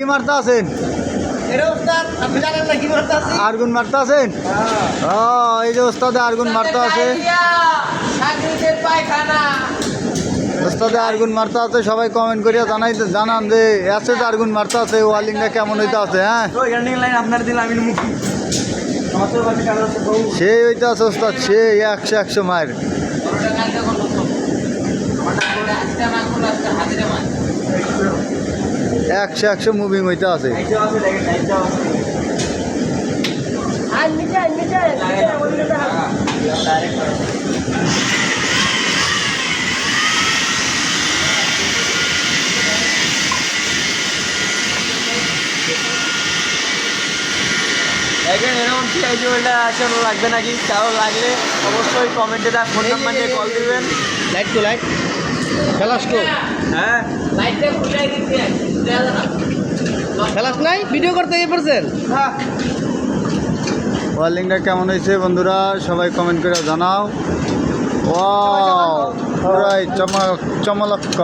কি মারতে আছেন? এটা ওস্তাদ আছি? আরগুন মারতে আছেন? এই যে ওস্তাদে আরগুন মারতে আছে। ওস্তাদে আরগুন মারতে আছে সবাই কমেন্ট করিয়া জানাই জানান যে যে আরগুন মারতে আছে ওয়ালিংটা কেমন হইতে আছে হ্যাঁ? আছে বউ। সেই হইতে আছে ওস্তাদ সেই একশো একশো মায়ের একশো একশো মুভিং হইতে আছে। দেখেন এরকম সিআইডি ওটা আসলে লাগবে নাকি? কারও লাগলে অবশ্যই কমেন্টে তার ফোন নাম্বার দিয়ে কল দিবেন। লাইট টু লাইট ফেলাস তো হ্যাঁ। খেলাস নাই? ভিডিও করতে গিয়ে পড়ছেন? হ্যাঁ। ওয়ালিংটা কেমন হয়েছে বন্ধুরা? সবাই কমেন্ট করে জানাও। ও পুরাই চমক চমলক্ক।